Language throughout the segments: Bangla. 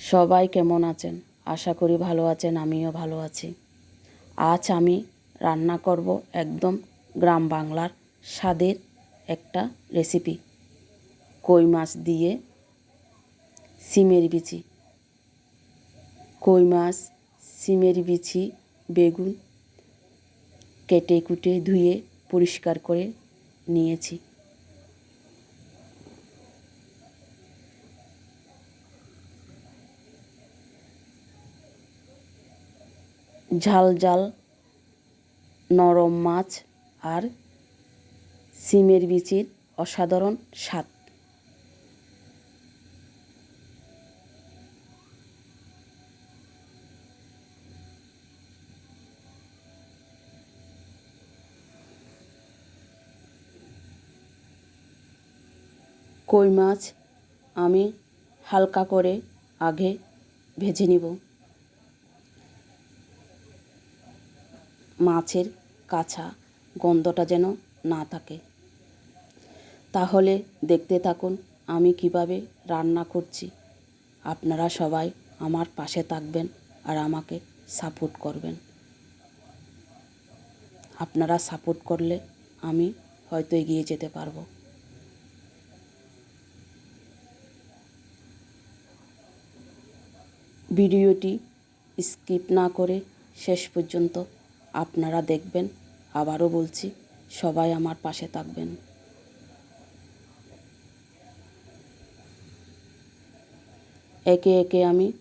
সবাই কেমন আছেন? আশা করি ভালো আছেন, আমিও ভালো আছি। আজ আমি রান্না করব একদম গ্রাম বাংলার স্বাদের একটা রেসিপি কই মাছ দিয়ে সিমের বিচি। কই মাছ, সিমের বিচি, বেগুন কেটে কুটে ধুয়ে পরিষ্কার করে নিয়েছি। ঝাল ঝাল নরম মাছ আর সিমের বিচির অসাধারণ স্বাদ। কই মাছ আমি হালকা করে আগে ভেজে নিব। মাছের কাঁচা গন্ধটা যেন না থাকে। তাহলে দেখতে থাকুন আমি কীভাবে রান্না করছি। আপনারা সবাই আমার পাশে থাকবেন আর আমাকে সাপোর্ট করবেন। আপনারা সাপোর্ট করলে আমি হয়তো এগিয়ে যেতে পারব। ভিডিওটি স্কিপ না করে শেষ পর্যন্ত আপনারা দেখবেন, আবারও বলছি, সবাই আমার পাশে থাকবেন। একে একে আমি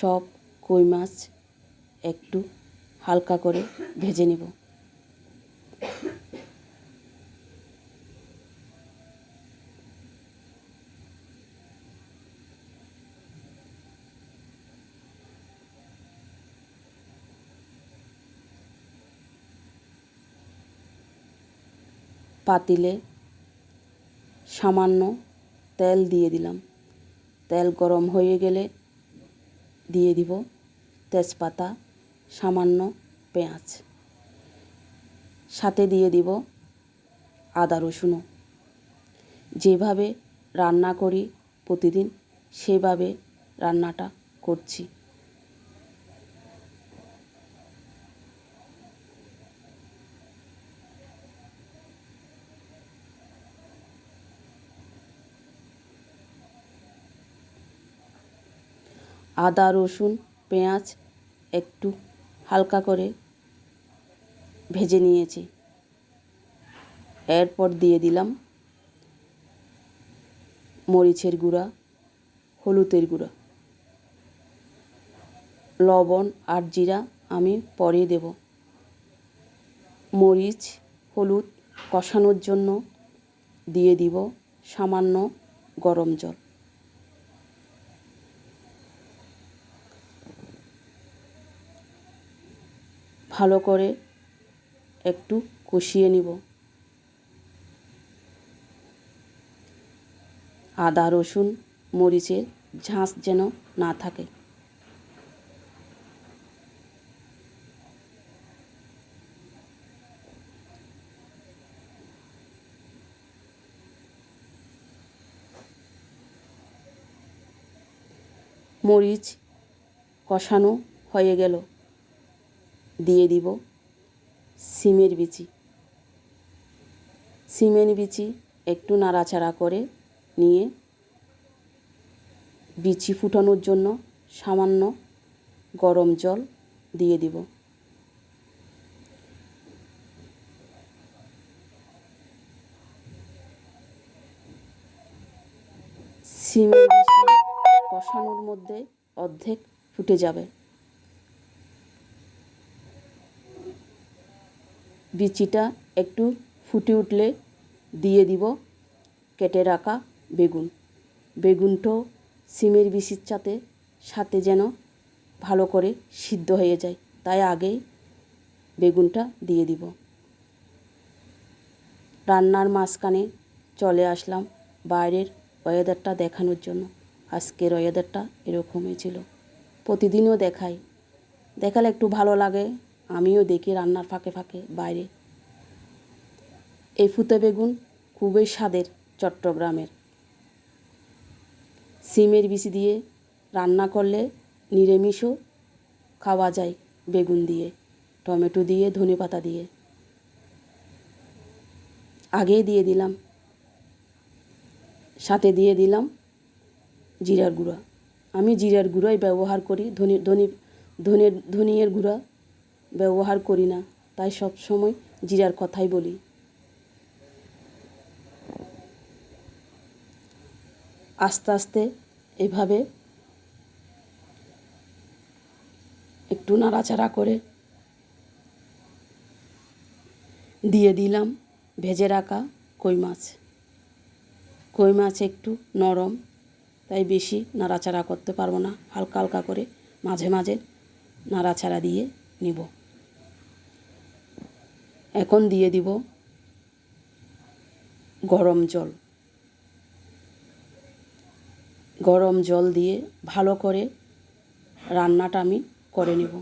সব কই মাছ একটু হালকা করে ভেজে নেব। পাতিলে সামান্য তেল দিয়ে দিলাম। তেল গরম হয়ে গেলে দিয়ে দিব তেজপাতা, সামান্য পেঁয়াজ। সাথে দিয়ে দিব আদা রসুনও। যেভাবে রান্না করি প্রতিদিন, সেভাবে রান্নাটা করছি। আদা, রসুন, পেঁয়াজ একটু হালকা করে ভেজে নিয়েছি। এরপর দিয়ে দিলাম মরিচের গুঁড়া, হলুদের গুঁড়া। লবণ আর জিরা আমি পরে দেব। মরিচ, হলুদ কষানোর জন্য দিয়ে দিব সামান্য গরম জল। ভালো করে একটু কষিয়ে নিব। আদা, রসুন, মরিচের ঝাঁস যেন না থাকে। মরিচ কষানো হয়ে গেল। দিয়ে দিব সিমের বিচি। সিমের বিচি একটু নাড়াচাড়া করে নিয়ে বিচি ফুটানোর জন্য সামান্য গরম জল দিয়ে দিব। সিমের বিচি কষানোর মধ্যে অর্ধেক ফুটে যাবে। বিচিটা একটু ফুটে উঠলে দিয়ে দিব কেটে রাখা বেগুন। বেগুনটাও সিমের বিচির সাথে সাথে যেন ভালো করে সিদ্ধ হয়ে যায়। তাই আগেই বেগুনটা দিয়ে দিব। রান্নার মাঝখানে চলে আসলাম বাইরের ওয়েদারটা দেখানোর জন্য। আজকের ওয়েদারটা এরকমই ছিল। প্রতিদিনও দেখাই। দেখালে একটু ভালো লাগে আমিও দেখি রান্নার ফাঁকে ফাঁকে বাইরে। এই ফুতে বেগুন খুবই স্বাদের চট্টগ্রামের। সিমের বিচি দিয়ে রান্না করলে নিরামিষও খাওয়া যায় বেগুন দিয়ে, টমেটো দিয়ে, ধনে পাতা দিয়ে। আগেই দিয়ে দিলাম। সাথে দিয়ে দিলাম জিরার গুঁড়া। আমি জিরার গুঁড়োই ব্যবহার করি, ধনে ধনে ধনের ধনিয়ার গুঁড়া। ব্যবহার করি না, তাই সব সময় জিরার কথাই বলি। আস্তে আস্তে এভাবে একটু নাড়াচাড়া করে দিয়ে দিলাম ভেজে রাখা কই মাছ। কই মাছ একটু নরম, তাই বেশি নাড়াচাড়া করতে পারব না, হালকা হালকা করে মাঝে মাঝে নাড়াচাড়া দিয়ে নিব। এখন দিয়ে দিব গরম জল। গরম জল দিয়ে ভালো করে রান্নাটা আমি করে নেব।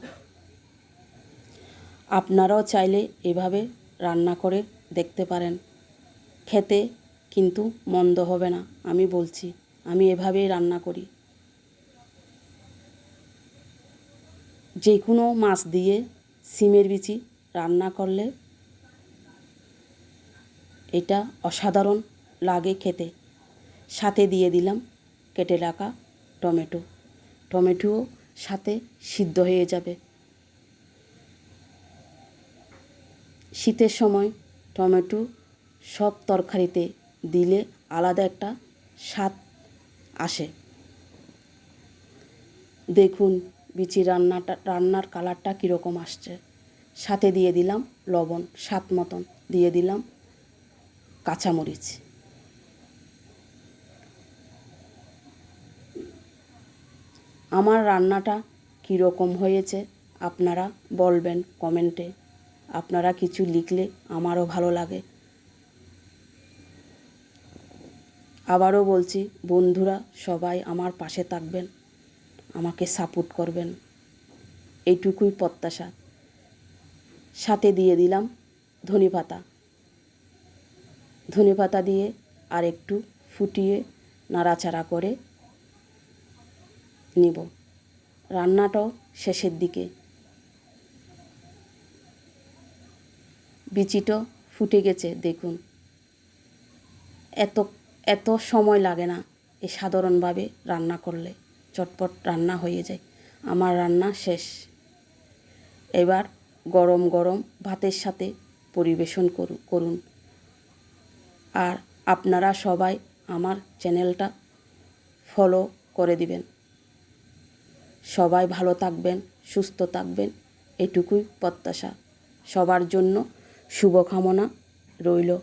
আপনারাও চাইলে এভাবে রান্না করে দেখতে পারেন। খেতে কিন্তু মন্দ হবে না, আমি বলছি, আমি এভাবেই রান্না করি। যে কোনো মাছ দিয়ে সিমের বিচি রান্না করলে এটা অসাধারণ লাগে খেতে। সাথে দিয়ে দিলাম কেটে রাখা টমেটো। টমেটোও সাথে সিদ্ধ হয়ে যাবে। শীতের সময় টমেটো সব তরকারিতে দিলে আলাদা একটা স্বাদ আসে। দেখুন বিচি রান্নাটা, রান্নার কালারটা কীরকম আসছে। সাথে দিয়ে দিলাম লবণ, স্বাদ মতন। দিয়ে দিলাম কাঁচামরিচ। আমার রান্নাটা কীরকম হয়েছে আপনারা বলবেন কমেন্টে। আপনারা কিছু লিখলে আমারও ভালো লাগে। আবারও বলছি, বন্ধুরা, সবাই আমার পাশে থাকবেন, আমাকে সাপোর্ট করবেন। এইটুকুই প্রত্যাশা। সাথে দিয়ে দিলাম ধনে পাতা ধনে পাতা দিয়ে আর একটু ফুটিয়ে নাড়াচাড়া করে নিব। রান্নাটাও শেষের দিকে। বিচিটা ফুটে গেছে, দেখুন। এত এত সময় লাগে না এ সাধারণভাবে রান্না করলে। চটপট রান্না হয়ে যায়। আমার রান্না শেষ। এবার গরম গরম ভাতের সাথে পরিবেশন করু, করুন। আর আপনারা সবাই আমার চ্যানেলটা ফলো করে দিবেন। সবাই ভালো থাকবেন, সুস্থ থাকবেন, এটুকুই প্রত্যাশা। সবার জন্য শুভকামনা রইল।